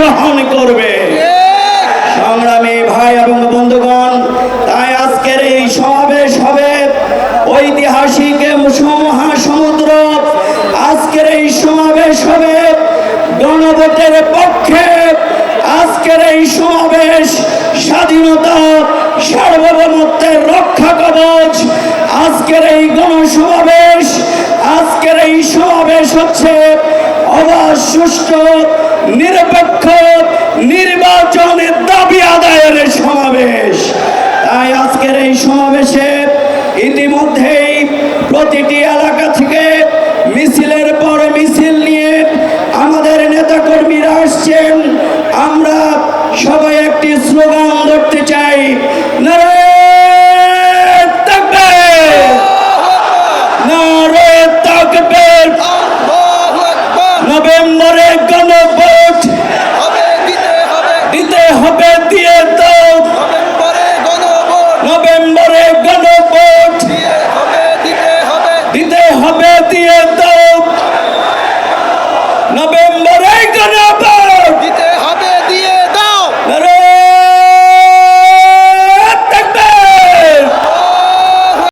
গ্রহণ করবে। সংগ্রামী ভাই এবং বন্ধুগণ, তাই আজকের এই সমাবেশ হবে ঐতিহাসিক মহাসমুদ্র আজকের এই সমাবেশ হবে গণভোটের পক্ষে। আজকের এই সমাবেশ স্বাধীনতা, সার্বভৌমত্বের রক্ষা কবচ। আজকের এই গণসমাবেশ, আজকের এই সমাবেশ হচ্ছে অবাধ সুষ্ঠু, নিরপেক্ষ নির্বাচনের দাবি আদায়ের সমাবেশ। তাই আজকের এই সমাবেশে ইতিমধ্যেই প্রতিটি এলাকা থেকে মিছিলের পর মিছিল নিয়ে আমাদের নেতাকর্মীরা আসছেন। আমরা সবাই একটি স্লোগান ধরতে চাই নভেম্বরে